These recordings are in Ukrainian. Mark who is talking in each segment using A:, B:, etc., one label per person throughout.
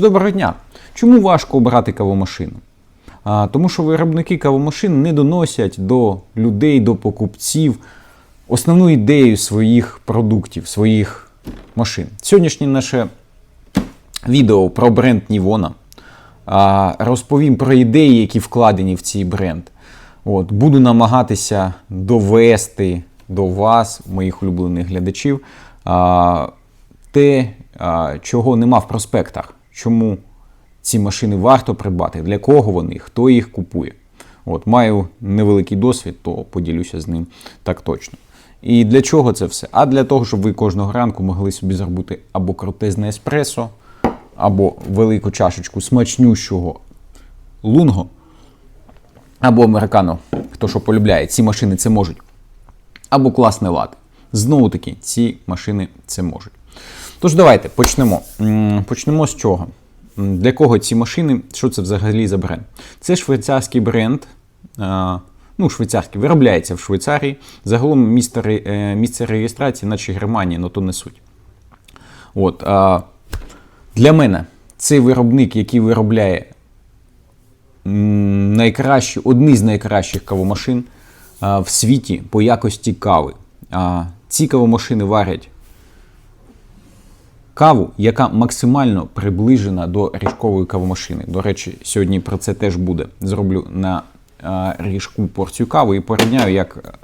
A: Доброго дня! Чому важко обрати кавомашину? А, тому що виробники кавомашин не доносять до людей, до покупців основну ідею своїх продуктів, своїх машин. Сьогоднішнє наше відео про бренд Нівона. А, розповім про ідеї, які вкладені в цей бренд. От, буду намагатися довести до вас, моїх улюблених глядачів, а, те, а, чого нема в проспектах. Чому ці машини варто придбати, для кого вони, хто їх купує. От, маю невеликий досвід, то поділюся з ним так точно. І для чого це все? А для того, щоб ви кожного ранку могли собі зробити або крутезне еспресо, або велику чашечку смачнющого лунго, або американо, хто що полюбляє, ці машини це можуть. Або класне лад. Знову таки, ці машини це можуть. Тож давайте почнемо. Почнемо з чого? Для кого ці машини? Що це взагалі за бренд? Це швейцарський бренд. Ну, швейцарський, виробляється в Швейцарії. Загалом місце, е, місце реєстрації, наче Германія, але то не суть. От, для мене цей виробник, який виробляє найкращі, одні з найкращих кавомашин в світі по якості кави. Ці кавомашини варять каву, яка максимально приближена до ріжкової кавомашини. До речі, сьогодні про це теж буде. Зроблю на а, ріжку порцію кави і порівняю, як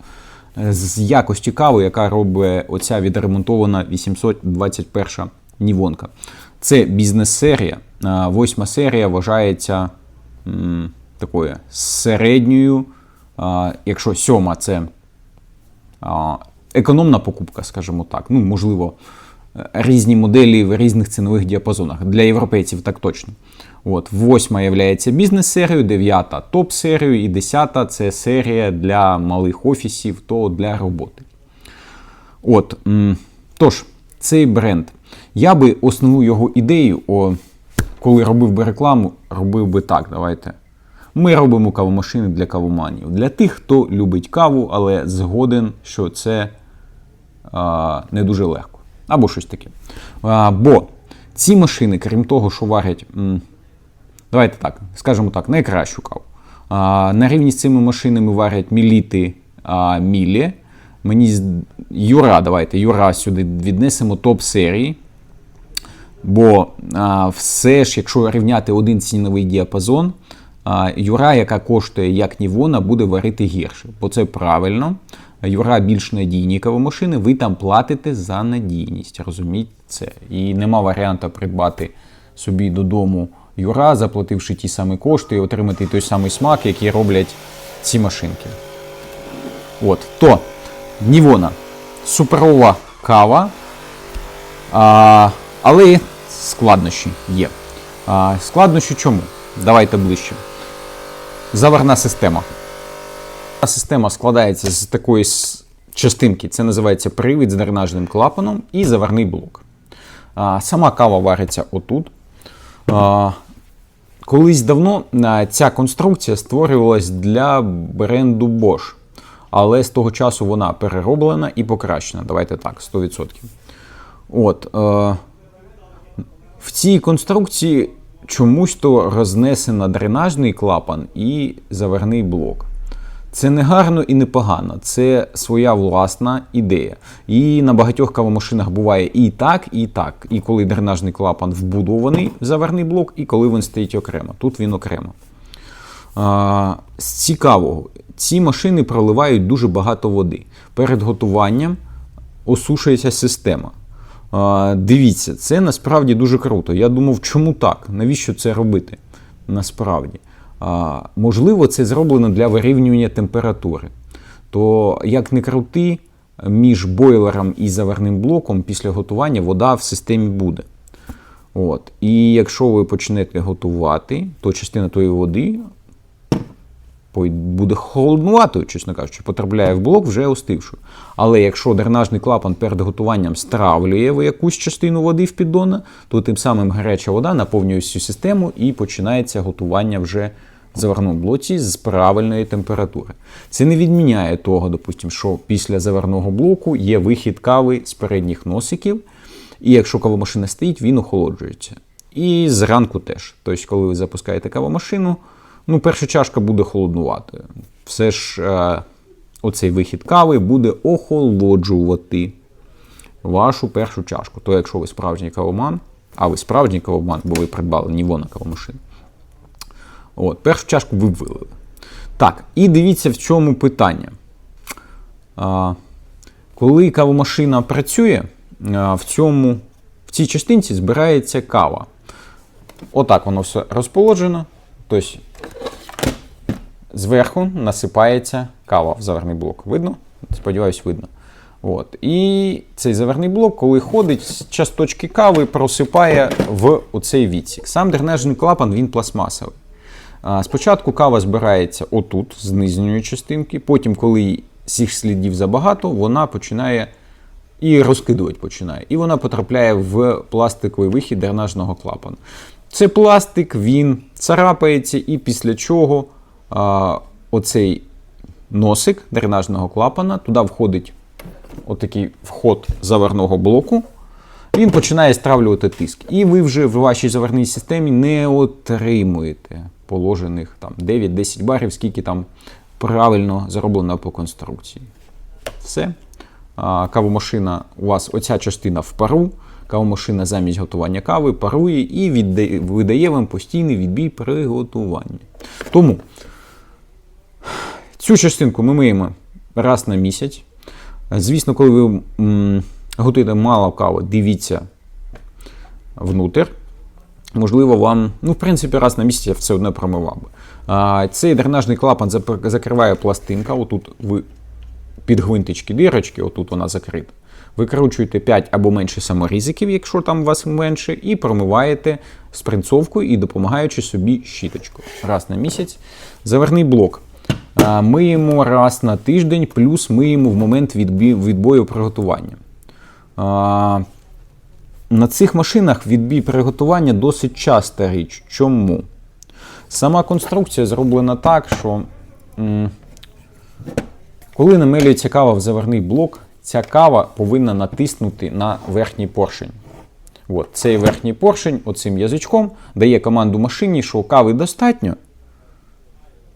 A: е, з якості кави, яка робить оця відремонтована 821 Нівонка. Це бізнес-серія. А, Восьма серія вважається м, такою середньою. А, Якщо сьома це а, економна покупка, скажімо так. Ну, можливо, е, різні моделі в різних цінових діапазонах. Для європейців так точно. От, восьма є бізнес-серією, дев'ята топ-серією, і десята це серія для малих офісів, то для роботи. От, тож, цей бренд. Я би основну його ідею, о, коли робив би рекламу, робив би так. Давайте. Ми робимо кавомашини для кавоманів. Для тих, хто любить каву, але згоден, що це а, не дуже легко. Або щось таке. Бо ці машини, крім того, що варять, давайте так, скажімо так, найкращу каву. На рівні з цими машинами варять міліти мілі. Мені Юра, давайте, Юра сюди віднесемо топ-серії. Бо а, все ж, якщо рівняти один ціновий діапазон, а, Юра, яка коштує як Нівона, буде варити гірше. Бо це правильно. Юра більш надійні кавомашини, ви там платите за надійність. Розуміть це. І нема варіанту придбати собі додому Юра, заплативши ті самі кошти і отримати той самий смак, який роблять ці машинки. От, то Нівона. Суперова кава. А, але складнощі є. А, складнощі чому? Давайте ближче. Заварна система. Система складається з такої частинки, це називається привід з дренажним клапаном і заварний блок. Сама кава вариться отут. Колись давно ця конструкція створювалась для бренду Bosch. Але з того часу вона перероблена і покращена. Давайте так, 100%. От, е, в цій конструкції чомусь то рознесено дренажний клапан і заварний блок. Це не гарно і не погано, це своя власна ідея. І на багатьох кавомашинах буває і так, і так. І коли дренажний клапан вбудований в заварний блок, і коли він стоїть окремо. Тут він окремо. А, з цікавого, ці машини проливають дуже багато води. Перед готуванням осушується система. А, дивіться, це насправді дуже круто. Я думав, чому так? Навіщо це робити? Насправді. Можливо, це зроблено для вирівнювання температури. То, як не крути, між бойлером і заварним блоком після готування вода в системі буде. От. І якщо ви почнете готувати, то частина тої води буде холоднуватою, чесно кажучи, потрапляє в блок вже остившою. Але якщо дренажний клапан перед готуванням стравлює якусь частину води в піддона, то тим самим гаряча вода наповнює всю систему і починається готування вже в заварному блоці з правильної температури. Це не відміняє того, допустим, що після заварного блоку є вихід кави з передніх носиків, і якщо кавомашина стоїть, він охолоджується. І зранку теж. Тобто, коли ви запускаєте кавомашину, ну, перша чашка буде холоднуватою. Все ж е, оцей вихід кави буде охолоджувати вашу першу чашку. То якщо ви справжній кавоман, а ви справжній кавоман, бо ви придбали Нівона кавомашину. От, першу чашку ви вилили. Так, і дивіться, в чому питання. А, коли кавомашина працює, в, цьому, в цій частинці збирається кава. Отак воно все розположено. Тобто зверху насипається кава в заверний блок. Видно? Сподіваюсь, видно. От. І цей заверний блок, коли ходить, часточки кави просипає в оцей відсік. Сам дренажний клапан він пластмасовий. Спочатку кава збирається отут, з нижньої частинки, потім, коли цих слідів забагато, вона починає і розкидувати починає. І вона потрапляє в пластиковий вихід дренажного клапану. Це пластик, він царапається, і після чого а, оцей носик дренажного клапана, туди входить отакий вход заверного блоку. Він починає стравлювати тиск. І ви вже в вашій заверній системі не отримуєте положених там 9-10 барів, скільки там правильно зароблено по конструкції. Все. Кавомашина у вас оця частина в пару. Кавомашина замість готування кави парує і віддає, видає вам постійний відбій приготування. Тому цю частинку ми миємо раз на місяць. Звісно, коли ви готуєте мало кави, дивіться внутрь. Можливо, вам, ну, в принципі, раз на місяць я все одно промивав би. А, Цей дренажний клапан закриває пластинка. Отут ви під гвинтички дирочки, отут вона закрита. Викручуєте 5 або менше саморізиків, якщо там у вас менше, і промиваєте спринцовкою і допомагаючи собі щіточкою. Раз на місяць. Заверний блок. Миємо раз на тиждень, плюс миємо в момент відбою приготування. На цих машинах відбій приготування досить часта річ. Чому? Сама конструкція зроблена так, що м, коли намилюється кава в заверний блок, ця кава повинна натиснути на верхній поршень. От, цей верхній поршень оцим язичком дає команду машині, що кави достатньо,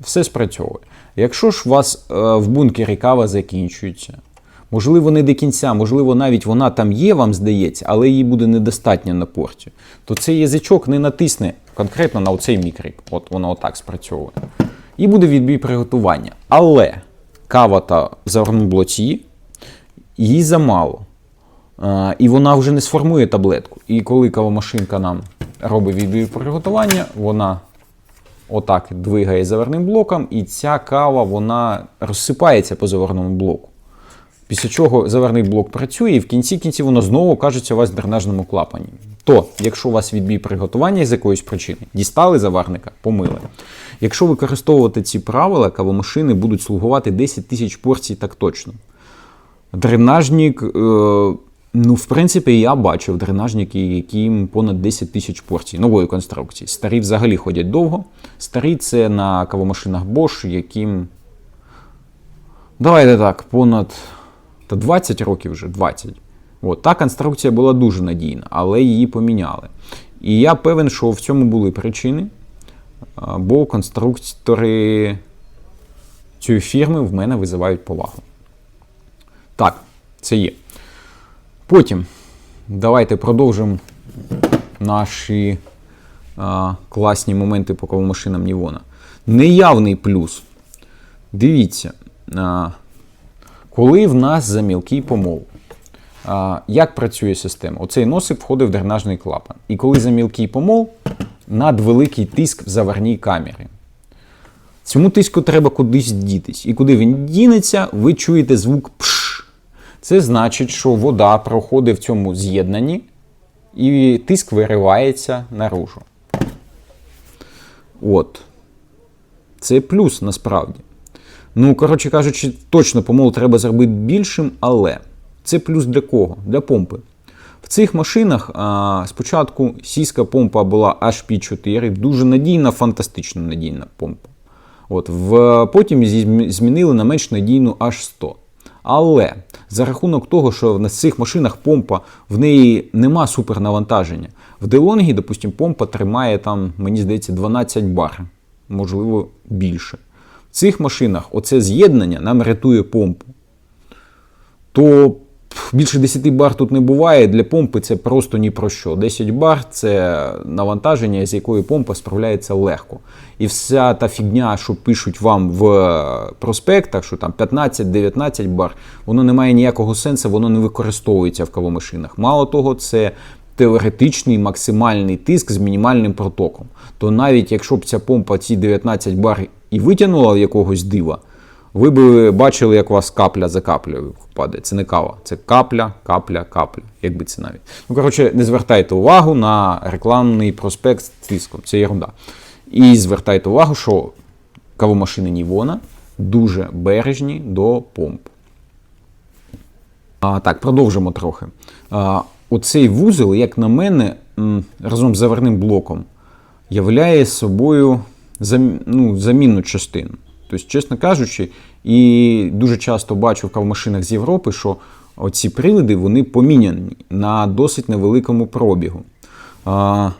A: все спрацьовує. Якщо ж у вас е, в бункері кава закінчується, можливо, не до кінця, можливо, навіть вона там є, вам здається, але її буде недостатньо на порті, то цей язичок не натисне конкретно на оцей мікрик. От воно отак спрацьовує. І буде відбій приготування. Але кава та блоці, їй замало. А, і вона вже не сформує таблетку. І коли кавомашинка нам робить відбій приготування, вона отак двигає заверним блоком, і ця кава вона розсипається по заверному блоку. Після чого заверний блок працює, і в кінці кінці воно знову окажеться у вас в дренажному клапані. То, якщо у вас відбій приготування з якоїсь причини, дістали заварника, помили. Якщо використовувати ці правила, кавомашини будуть слугувати 10 тисяч порцій так точно. Дренажник, е, ну, в принципі, я бачив дренажники, яким понад 10 тисяч порцій нової конструкції. Старі взагалі ходять довго. Старі це на кавомашинах Bosch, яким. Давайте так, понад та 20 років вже 20. От, та конструкція була дуже надійна, але її поміняли. І я певен, що в цьому були причини, бо конструктори цієї фірми в мене визивають повагу. Так, це є. Потім давайте продовжимо наші а, класні моменти по кавомашинам Нівона. Неявний плюс. Дивіться, коли в нас замілкий помол, як працює система? Оцей носик входить в дренажний клапан. І коли замілкий помол, надвеликий тиск в заварній камері. Цьому тиску треба кудись дітись. І куди він дінеться, ви чуєте звук пш. Це значить, що вода проходить в цьому з'єднанні, і тиск виривається наружу. От. Це плюс насправді. Ну, коротше кажучи, точно помол треба зробити більшим, але це плюс для кого? Для помпи. В цих машинах а, спочатку сіська помпа була HP4, дуже надійна, фантастично надійна помпа. От, в, Потім зі- змінили на менш надійну H100. Але за рахунок того, що на цих машинах помпа в неї нема супернавантаження, В Делонгі, допустимо, помпа тримає там, мені здається, 12 бар, можливо, більше. Цих машинах оце з'єднання нам рятує помпу. То більше 10 бар тут не буває. Для помпи це просто ні про що. 10 бар це навантаження, з якою помпа справляється легко. І вся та фігня, що пишуть вам в проспектах, що там 15-19 бар, воно не має ніякого сенсу, воно не використовується в кавомашинах. Мало того, це теоретичний максимальний тиск з мінімальним протоком. То навіть якщо б ця помпа ці 19 бар і витягнула якогось дива, ви б бачили, як у вас капля за каплею падає. Це не кава, це капля, капля, капля. Якби це навіть. Ну, коротше, не звертайте увагу на рекламний проспект з тиском. Це ерунда. І звертайте увагу, що кавомашини Нівона дуже бережні до помп. А, так, продовжимо трохи. А, оцей вузол, як на мене, разом з заварним блоком, являє собою зам, ну, замінну частину. Тобто, чесно кажучи, і дуже часто бачу в кавомашинах з Європи, що оці прилади вони поміняні на досить невеликому пробігу. А,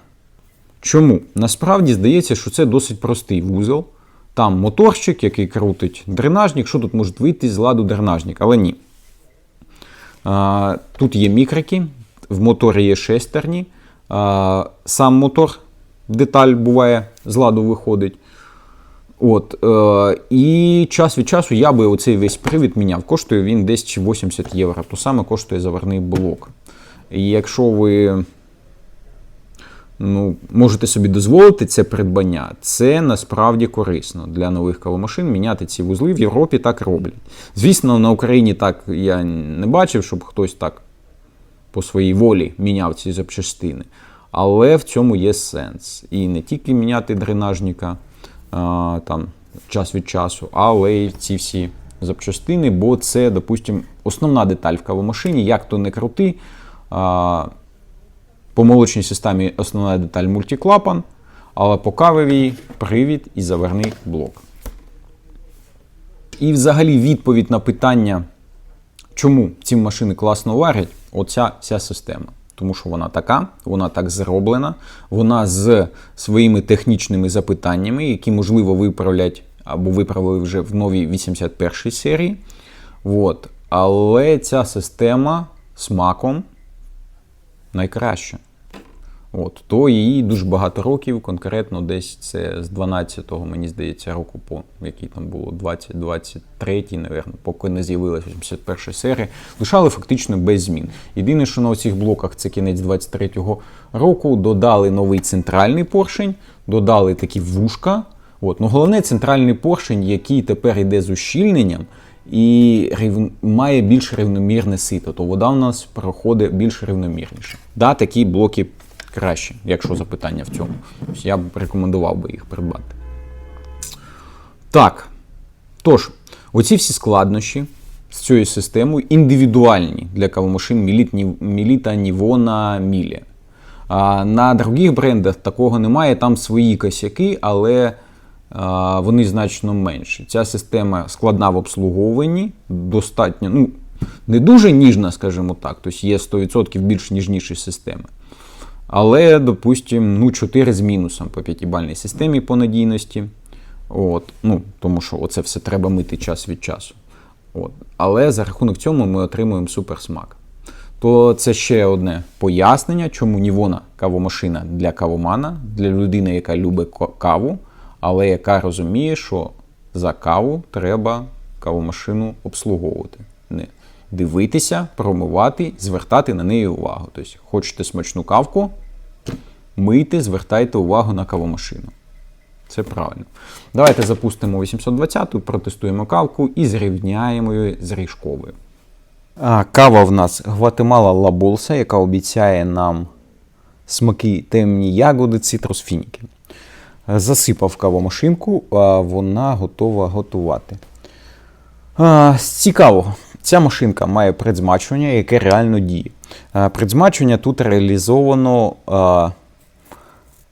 A: чому? Насправді здається, що це досить простий вузол. Там моторчик, який крутить дренажник, що тут може вийти з ладу дренажник, але ні. А, Тут є мікрики, в моторі є шестерні. А, Сам мотор, деталь буває, з ладу виходить. От, е, І час від часу я би оцей весь привід міняв. Коштує він десь чи 80 євро. То саме коштує заварний блок. І якщо ви ну, можете собі дозволити це придбання, це насправді корисно для нових кавомашин. Міняти ці вузли в Європі так роблять. Звісно, на Україні так я не бачив, щоб хтось так по своїй волі міняв ці запчастини. Але в цьому є сенс. І не тільки міняти дренажника а, там, час від часу, але й ці всі запчастини, бо це, допустимо, основна деталь в кавомашині, як то не крути. А, по молочній системі основна деталь мультиклапан, але по кавовій привід і заварний блок. І взагалі відповідь на питання, чому ці машини класно варять, оця вся система. Тому що вона така, вона так зроблена, вона з своїми технічними запитаннями, які, можливо, виправлять або виправили вже в новій 81 серії. От. Але ця система смаком найкраща. От, то її дуже багато років, конкретно десь це з 12-го, мені здається, року, по який там було 20-23, напевно, поки не з'явилася 81 серія, лишали фактично без змін. Єдине, що на цих блоках це кінець 23-го року, додали новий центральний поршень, додали такі вушка. От, ну Головне центральний поршень, який тепер йде з ущільненням. І рів... має більш рівномірне сито, то вода у нас проходить більш рівномірніше. Да, такі блоки краще, якщо запитання в цьому. Я б рекомендував би їх придбати. Так. Тож, оці всі складнощі з цією системою індивідуальні для кавомашин Міліта, Нівона, Мілі. На других брендах такого немає, там свої косяки, але вони значно менші. Ця система складна в обслуговуванні, достатньо, ну, не дуже ніжна, скажімо так, тобто є 100% більш ніжніші системи. Але, допустимо, ну, 4 з мінусом по п'ятибальній системі по надійності. От, ну, Тому що оце все треба мити час від часу. От. Але за рахунок цього ми отримуємо суперсмак. То це ще одне пояснення, чому Нівона кавомашина для кавомана, для людини, яка любить каву, але яка розуміє, що за каву треба кавомашину обслуговувати. Дивитися, промивати, звертати на неї увагу. Тобто, хочете смачну кавку, мийте, звертайте увагу на кавомашину. Це правильно. Давайте запустимо 820-ту, протестуємо кавку і зрівняємо її з ріжковою. А, Кава в нас Гватемала Лабулса, яка обіцяє нам смаки темні ягоди, цитрус фініки. Засипав кавомашинку, а вона готова готувати. А, Цікаво, Ця машинка має предзмачування, яке реально діє. Предзмачування тут реалізовано а,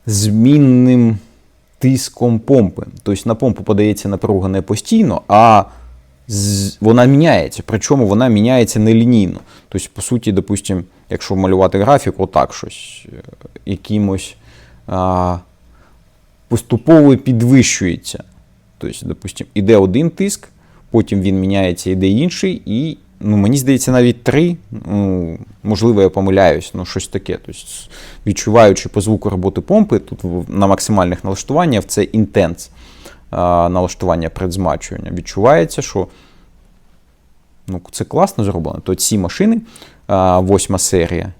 A: змінним тиском помпи. Тобто на помпу подається напруга не постійно, а вона міняється. Причому вона міняється нелінійно. Тобто, по суті, допустимо, якщо малювати графік, отак щось, е, якимось а, поступово підвищується. Тобто, допустимо, іде один тиск, потім він міняється, іде інший, і ну, мені здається, навіть три. Ну, можливо, я помиляюсь, ну щось таке. Тобто, відчуваючи по звуку роботи помпи, тут на максимальних налаштуваннях це інтенс налаштування предзмачування. Відчувається, що ну, це класно зроблено. То ці машини, восьма серія,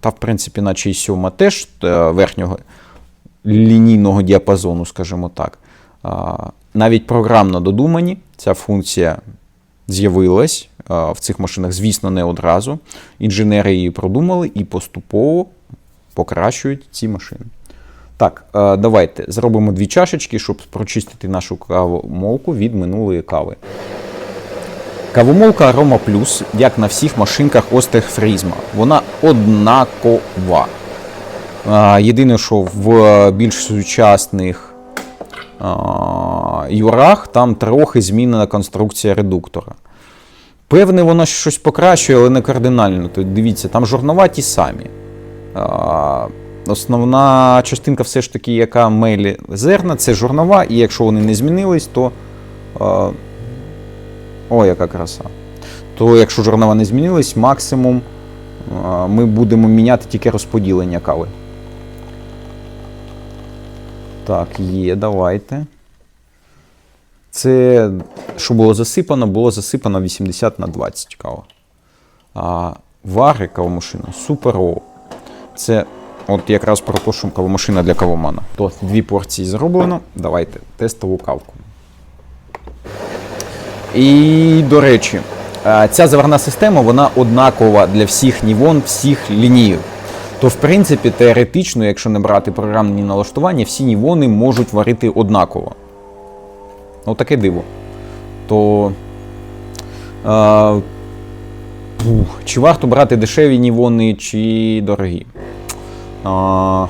A: та в принципі, наче і сьома теж е, верхнього лінійного діапазону, скажімо так. Навіть програмно додумані, ця функція з'явилась в цих машинах, звісно, не одразу. Інженери її продумали і поступово покращують ці машини. Так, е, давайте зробимо дві чашечки, щоб прочистити нашу кавомолку від минулої кави. Кавомолка Aroma Plus, як на всіх машинках Остерфрізма, вона однакова. Єдине, що в більш сучасних юрах там трохи змінена конструкція редуктора. Певне, вона щось покращує, але не кардинально. Тобто, дивіться, там жорнова ті самі. Основна частинка, все ж таки, яка мейлі зерна, це жорнова, і якщо вони не змінились, то. О, яка краса. То якщо жорнова не змінились, максимум ми будемо міняти тільки розподілення кави. Так, є, давайте. Це, що було засипано, було засипано 80 на 20 кава. А вари кавомашина суперово. Це от якраз про те, що кавомашина для кавомана. То дві порції зроблено. Давайте тестову кавку. І, до речі, е, ця заварна система вона однакова для всіх нівон, всіх лінійок. То, в принципі, теоретично, якщо не брати програмні налаштування, всі нівони можуть варити однаково. Ну, таке диво. То. Е, чи варто брати дешеві нівони, чи дорогі? А,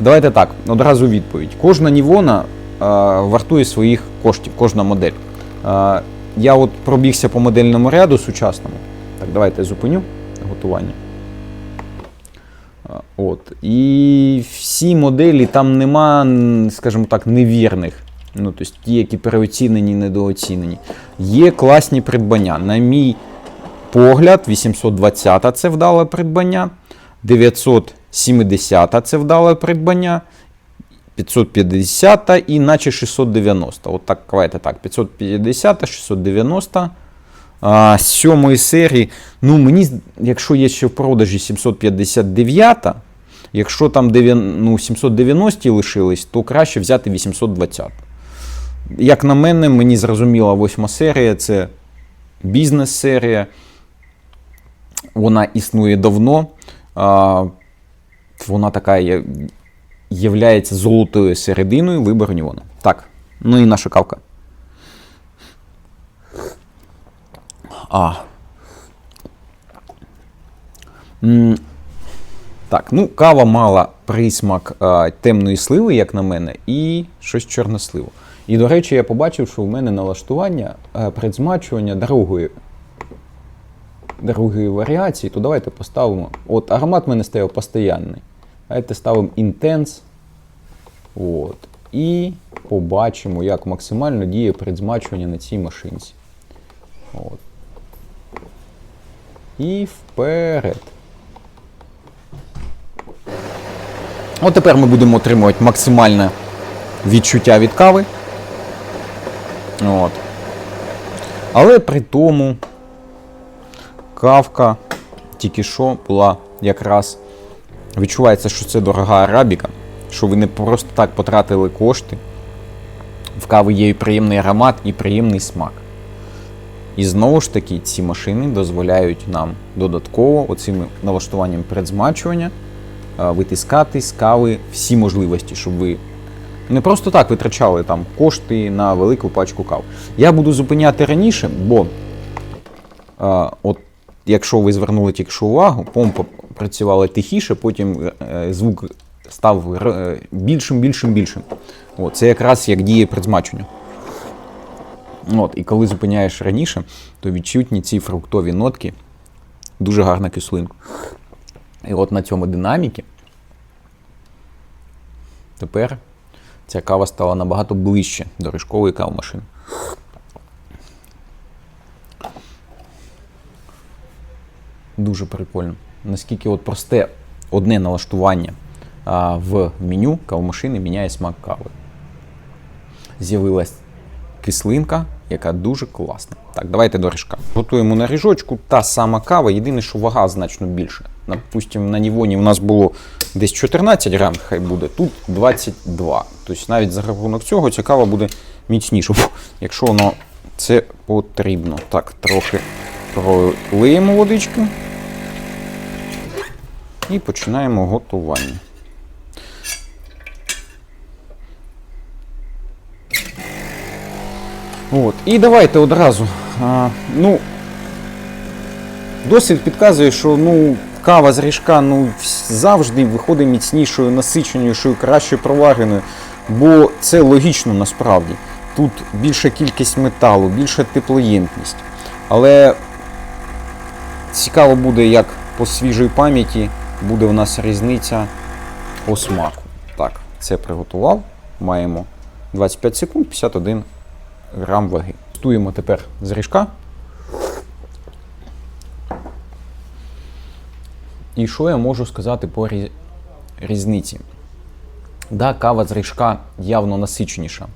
A: давайте так, одразу відповідь. Кожна нівона а, вартує своїх коштів, кожна модель. А, я от пробігся по модельному ряду сучасному. Так, давайте зупиню готування. От. І всі моделі там нема, скажімо так, невірних. Ну, тобто ті, які переоцінені, недооцінені. Є класні придбання. На мій погляд, 820 це вдале придбання, 970 це вдале придбання, 550 і наче 690. От так, давайте так, 550, 690. А, з сьомої серії, ну мені, якщо є ще в продажі 759, якщо там ну, 790 лишились, то краще взяти 820. Як на мене, мені зрозуміла восьма серія, це бізнес-серія. Вона існує давно. Вона така є, являється золотою серединою вибору Нівона. Так, ну і наша кавка. А. Так, ну кава мала присмак а, темної сливи, як на мене, і щось чорносливо. І, до речі, я побачив, що в мене налаштування а, предзмачування другої, другої варіації, то давайте поставимо. От аромат в мене стояв постоянний. Давайте ставимо інтенс. От. І побачимо, як максимально діє предзмачування на цій машинці. От. І вперед. От тепер ми будемо отримувати максимальне відчуття від кави. От. Але при тому кавка тільки що була якраз. Відчувається, що це дорога арабіка, що ви не просто так потратили кошти. В кави є і приємний аромат, і приємний смак. І знову ж таки, ці машини дозволяють нам додатково оцим налаштуванням предзмачування е, витискати з кави всі можливості, щоб ви не просто так витрачали там кошти на велику пачку кав. Я буду зупиняти раніше, бо е, от якщо ви звернули тільки увагу, помпа працювала тихіше, потім е, звук став е, більшим, більшим, більшим. От, це якраз як діє предзмачення. От, і коли зупиняєш раніше, то відчутні ці фруктові нотки, дуже гарна кислинка. І от на цьому динаміки тепер ця кава стала набагато ближче до ріжкової кавомашини. Дуже прикольно. Наскільки от просте одне налаштування а, в меню кавомашини міняє смак кави. З'явилась кислинка, яка дуже класна. Так, давайте до ріжка. Готуємо на ріжочку та сама кава, єдине, що вага значно більше. Допустимо, на Нівоні у нас було десь 14 грам, хай буде, тут 22. Тобто навіть за рахунок цього ця кава буде міцніша, якщо воно це потрібно. Так, трохи пролиємо водички і починаємо готування. От. І давайте одразу. А, ну, досвід підказує, що ну, кава з ріжка ну, завжди виходить міцнішою, насиченішою, краще провареною. Бо це логічно насправді. Тут більша кількість металу, більша теплоємність. Але цікаво буде, як по свіжій пам'яті буде в нас різниця по смаку. Так, це приготував. Маємо 25 секунд, 51 грам ваги. Тестуємо тепер з ріжка. І що я можу сказати по рі- різниці? Да, кава з ріжка явно насиченіша.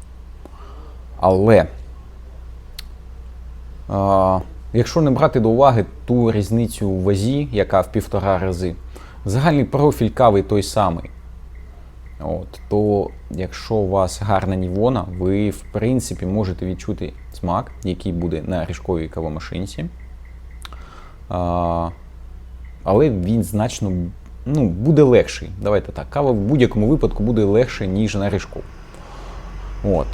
A: Але а, якщо не брати до уваги ту різницю у вазі, яка в півтора рази, загальний профіль кави той самий. От, то якщо у вас гарна нівона, ви в принципі можете відчути смак, який буде на ріжковій кавомашинці. А, але він значно ну, буде легший. Давайте так. Кава в будь-якому випадку буде легше, ніж на ріжку. От.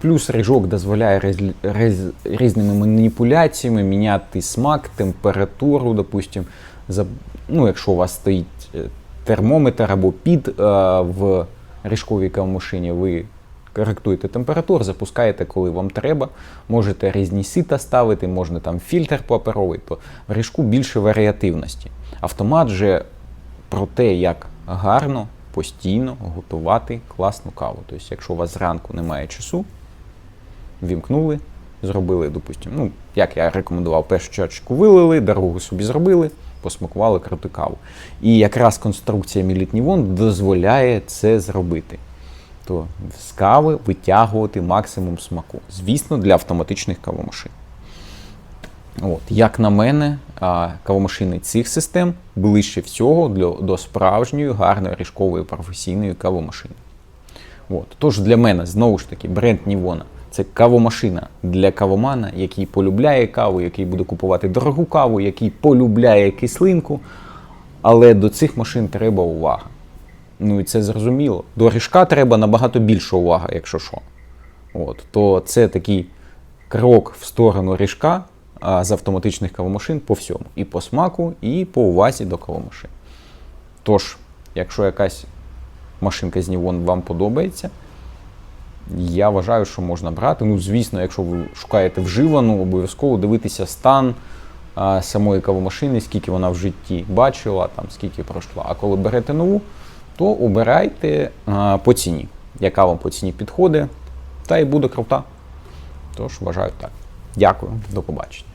A: Плюс ріжок дозволяє різ- різ- різними маніпуляціями міняти смак, температуру, допустим. За, ну, якщо у вас стоїть е, термометр або під е, в ріжковій кавомашині, ви коректуєте температуру, запускаєте, коли вам треба. Можете різні сита ставити, можна там фільтр паперовий, то в ріжку більше варіативності. Автомат же про те, як гарно, постійно готувати класну каву. Тобто, якщо у вас зранку немає часу, вімкнули, зробили, допустимо, ну, як я рекомендував, першу чашечку вилили, дорогу собі зробили, посмакували круту каву. І якраз конструкція Мілітнівон дозволяє це зробити. То з кави витягувати максимум смаку. Звісно, для автоматичних кавомашин. От, як на мене, кавомашини цих систем ближче всього для, до справжньої гарної ріжкової професійної кавомашини. От. Тож для мене, знову ж таки, бренд Нівона це кавомашина для кавомана, який полюбляє каву, який буде купувати дорогу каву, який полюбляє кислинку. Але до цих машин треба увага. Ну і це зрозуміло. До ріжка треба набагато більше уваги, якщо що. От. То це такий крок в сторону ріжка з автоматичних кавомашин по всьому. І по смаку, і по увазі до кавомашин. Тож, якщо якась машинка з Нівон вам подобається, я вважаю, що можна брати. Ну, звісно, якщо ви шукаєте вживану, обов'язково дивитися стан а, самої кавомашини, скільки вона в житті бачила, там, скільки пройшла. А коли берете нову, то обирайте по ціні, яка вам по ціні підходить, та і буде крута. Тож вважаю так. Дякую, до побачення.